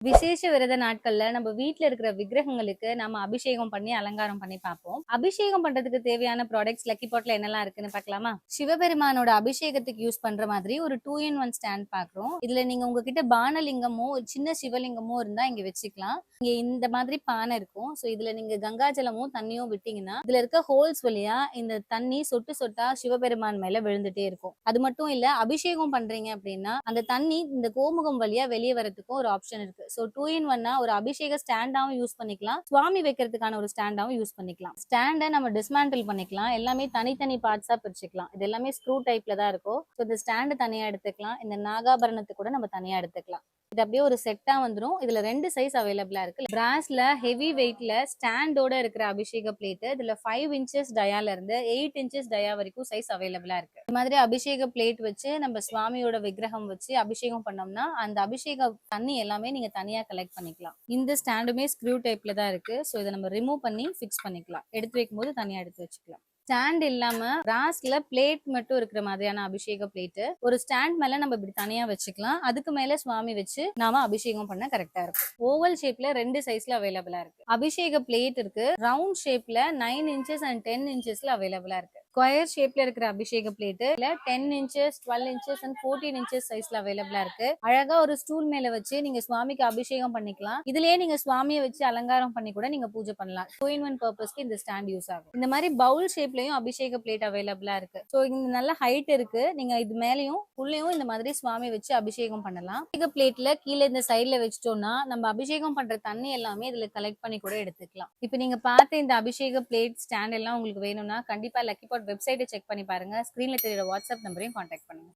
விசேஷ விரத நாட்கள்ல நம்ம வீட்ல இருக்கிற விக்கிரகங்களுக்கு நம்ம அபிஷேகம் பண்ணி அலங்காரம் பண்ணி பார்ப்போம். அபிஷேகம் பண்றதுக்கு தேவையான ப்ராடக்ட்ஸ் லக்கி பாட்ல என்னெல்லாம் இருக்குன்னு பார்க்கலாமா? சிவபெருமானோட அபிஷேகத்துக்கு யூஸ் பண்ற மாதிரி ஒரு டூ இன் ஒன் ஸ்டாண்ட் பாக்குறோம் இதுல நீங்க உங்ககிட்ட பானலிங்கமோ ஒரு சின்ன சிவலிங்கமோ இருந்தா இங்க வச்சுக்கலாம். இங்க இந்த மாதிரி பானை இருக்கும். சோ இதுல நீங்க கங்காஜலமும் தண்ணியும் விட்டீங்கன்னா இதுல இருக்க ஹோல்ஸ் வழியா இந்த தண்ணி சொட்டு சொட்டா சிவபெருமான் மேல விழுந்துட்டே இருக்கும். அது மட்டும் இல்ல அபிஷேகம் பண்றீங்க அப்படின்னா அந்த தண்ணி இந்த கோமுகம் வழியா வெளியே வரதுக்கும் ஒரு ஆப்ஷன் இருக்கு. ஸோ டூ இன் ஒன்னா ஒரு அபிஷேக ஸ்டாண்டாவும் யூஸ் பண்ணிக்கலாம். சுவாமி வைக்கிறதுக்கான ஒரு ஸ்டாண்டாவும் யூஸ் பண்ணிக்கலாம். ஸ்டாண்டை நம்ம டிஸ்மேண்டில் பண்ணிக்கலாம். எல்லாமே தனித்தனி பார்ட்ஸா பிரிச்சுக்கலாம். இது எல்லாமே ஸ்க்ரூ டைப்ல தான் இருக்கும். ஸோ இந்த ஸ்டாண்டு தனியா எடுத்துக்கலாம். இந்த நாகாபரணத்தை கூட நம்ம தனியா எடுத்துக்கலாம். இது அப்படியே ஒரு செட்டா வந்துடும் இதுல ரெண்டு சைஸ் அவைலபிளா இருக்கு. பிராஸ்ல ஹெவி வெயிட்ல ஸ்டாண்டோட இருக்கிற அபிஷேக பிளேட் இதுல ஃபைவ் இன்ச்சஸ் டயால இருந்து எயிட் இன்ச்சஸ் டயா வரைக்கும் சைஸ் அவைலபிளா இருக்கு. இது மாதிரி அபிஷேக பிளேட் வச்சு நம்ம சுவாமியோட விக்கிரகம் வச்சு அபிஷேகம் பண்ணோம்னா அந்த அபிஷேக தண்ணி எல்லாமே நீங்க தனியா கலெக்ட் பண்ணிக்கலாம். இந்த ஸ்டாண்டுமே ஸ்க்ரூ டைப்ல தான் இருக்கு. ஸோ இதை நம்ம ரிமூவ் பண்ணி ஃபிக்ஸ் பண்ணிக்கலாம். எடுத்து வைக்கும் போது தனியா எடுத்து வச்சுக்கலாம். ஸ்டாண்ட் இல்லாம ராஸ்ல பிளேட் மட்டும் இருக்கிற மாதிரியான அபிஷேக பிளேட் ஒரு ஸ்டாண்ட் மேல நம்ம இப்படி தனியா வச்சுக்கலாம். அதுக்கு மேல சுவாமி வச்சு நாம அபிஷேகம் பண்ண கரெக்டா இருக்கும். ஓவல் ஷேப்ல ரெண்டு சைஸ்ல அவைலபிளா இருக்கு. அபிஷேக பிளேட் இருக்கு. ரவுண்ட் ஷேப்ல நைன் இன்ச்சஸ் அண்ட் டென் இன்ச்சஸ்ல அவைலபிளா இருக்கு. ஸ்கொயர் ஷேப்ல இருக்கிற அபிஷேக plate ten inches twelve inches and fourteen inches சைஸ்ல அவைலபிளா இருக்கு. அழகா ஒரு ஸ்டூல் மேல வச்சு நீங்க சுவாமிக்கு அபிஷேகம் பண்ணிக்கலாம். இதுலயே நீங்க சுவாமியை வச்சு அலங்காரம் பண்ணி கூட நீங்க பூஜை பண்ணலாம். டூ இன் ஒன் பர்பஸ்க்கு இந்த ஸ்டாண்ட் யூஸ் ஆகும். இந்த மாதிரி பவுல் ஷேப்லயும் அபிஷேக பிளேட் அவைலபிளா இருக்கு. ஸோ இந்த நல்ல ஹைட் இருக்கு. நீங்க இது மேலயும் உள்ளேயும் இந்த மாதிரி சுவாமி வச்சு அபிஷேகம் பண்ணலாம். அபிஷேக பிளேட்ல கீழே இந்த சைட்ல வச்சிட்டோம்னா நம்ம அபிஷேகம் பண்ற தண்ணி எல்லாமே இதுல கலெக்ட் பண்ணி கூட எடுத்துக்கலாம். இப்போ நீங்க பார்த்த இந்த அபிஷேக பிளேட் ஸ்டாண்ட் எல்லாம் உங்களுக்கு வேணும்னா கண்டிப்பா லக்கி வெப்சைட்டை செக் பண்ணி பாருங்க. ஸ்க்ரீனில் தெரியுற வாட்ஸ்அப் நம்பரையும் காண்டாக்ட் பண்ணுங்க.